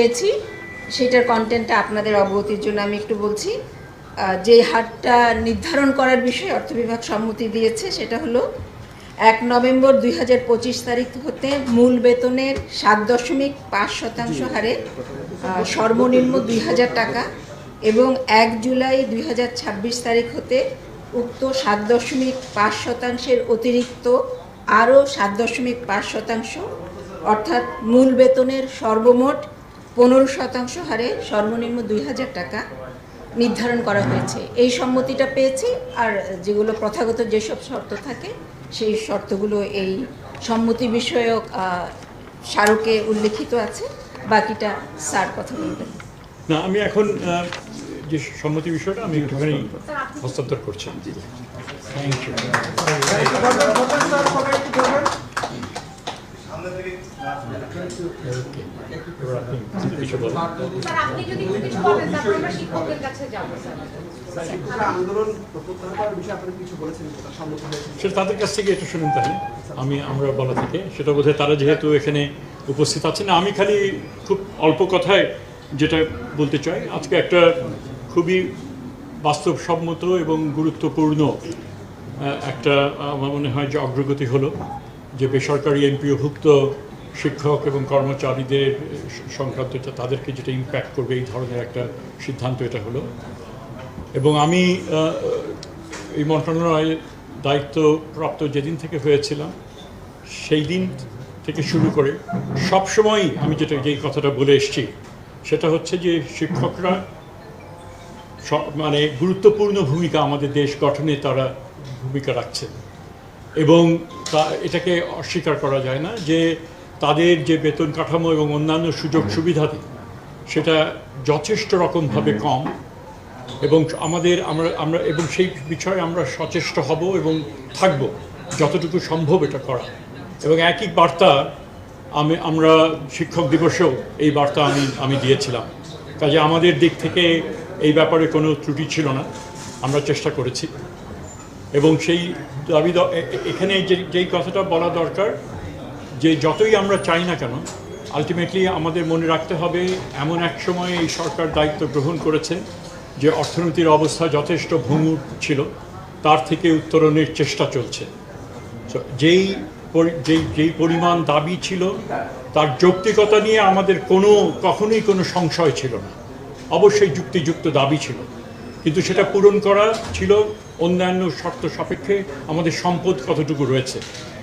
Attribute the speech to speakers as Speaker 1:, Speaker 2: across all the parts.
Speaker 1: পেয়েছি। সেটার কন্টেন্টটা আপনাদের অবগতির জন্য আমি একটু বলছি। যে হারটা নির্ধারণ করার বিষয়ে অর্থ বিভাগ সম্মতি দিয়েছে, সেটা হলো এক নভেম্বর দুই হাজার পঁচিশ তারিখ হতে মূল বেতনের সাত দশমিক পাঁচ শতাংশ হারে সর্বনিম্ন দুই হাজার টাকা এবং এক জুলাই দুই হাজার ছাব্বিশ তারিখ হতে উক্ত সাত দশমিক পাঁচ শতাংশের অতিরিক্ত আরও সাত দশমিক পাঁচ শতাংশ, অর্থাৎ মূল বেতনের সর্বমোট পনেরো শতাংশ হারে সর্বনিম্ন দুই হাজার টাকা নির্ধারণ করা হয়েছে। এই সম্মতিটা পেয়েছি আর যেগুলো প্রথাগত যেসব শর্ত থাকে সেই শর্তগুলো এই সম্মতি বিষয়ক স্মারকে উল্লেখিত আছে। বাকিটা স্যার কথা বলবেন।
Speaker 2: না আমি এখন যে সম্মতি বিষয়টা আমি একটুখানি হস্তান্তর করছি। থ্যাংক ইউ সেটা তাদের কাছ থেকে একটু শুনুন তাহলে। আমি আমরা বলা থেকে সেটা বোধহয় তারা যেহেতু এখানে উপস্থিত আছেন আমি খালি খুব অল্প কথায় যেটা বলতে চাই। আজকে একটা খুবই বাস্তবসম্মত এবং গুরুত্বপূর্ণ একটা আমার মনে হয় যে অগ্রগতি হলো যে বেসরকারি এমপিওভুক্ত শিক্ষক এবং কর্মচারীদের সংক্রান্ত তাদেরকে যেটা ইম্প্যাক্ট করবে এই ধরনের একটা সিদ্ধান্ত এটা হলো। এবং আমি এই মন্ত্রণালয়ের দায়িত্বপ্রাপ্ত যেদিন থেকে হয়েছিলাম, সেই দিন থেকে শুরু করে সব সময় আমি যেটা যেই কথাটা বলে এসেছি, সেটা হচ্ছে যে শিক্ষকরা মানে গুরুত্বপূর্ণ ভূমিকা আমাদের দেশ গঠনে তারা ভূমিকা রাখছেন। এবং তা, এটাকে অস্বীকার করা যায় না যে তাদের যে বেতন কাঠামো এবং অন্যান্য সুযোগ সুবিধাদি সেটা যথেষ্ট রকমভাবে কম এবং আমাদের আমরা আমরা এবং সেই বিষয়ে আমরা সচেষ্ট হব এবং থাকব যতটুকু সম্ভব এটা করা। এবং একই বার্তা আমি আমরা শিক্ষক দিবসেও এই বার্তা আমি আমি দিয়েছিলাম। কাজে আমাদের দিক থেকে এই ব্যাপারে কোনো ত্রুটি ছিল না আমরা চেষ্টা করেছি। এবং সেই দাবি এখানে যে যেই কথাটা বলা দরকার যে যতই আমরা চাই না কেন আলটিমেটলি আমাদের মনে রাখতে হবে, এমন এক সময় এই সরকার দায়িত্ব গ্রহণ করেছে যে অর্থনীতির অবস্থা যথেষ্ট ভঙ্গুর ছিল, তার থেকে উত্তরণের চেষ্টা চলছে। যেই যেই যেই পরিমাণ দাবি ছিল, তার যৌক্তিকতা নিয়ে আমাদের কোনো, কখনোই কোনো সংশয় ছিল না। অবশ্যই যুক্তিযুক্ত দাবি ছিল। কিন্তু সেটা পূরণ করা ছিল অন্যান্য শর্ত সাপেক্ষে আমাদের সম্পদ কতটুকু রয়েছে।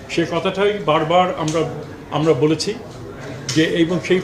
Speaker 2: সে কথাটাই বারবার আমরা আমরা বলেছি যে এবং সেই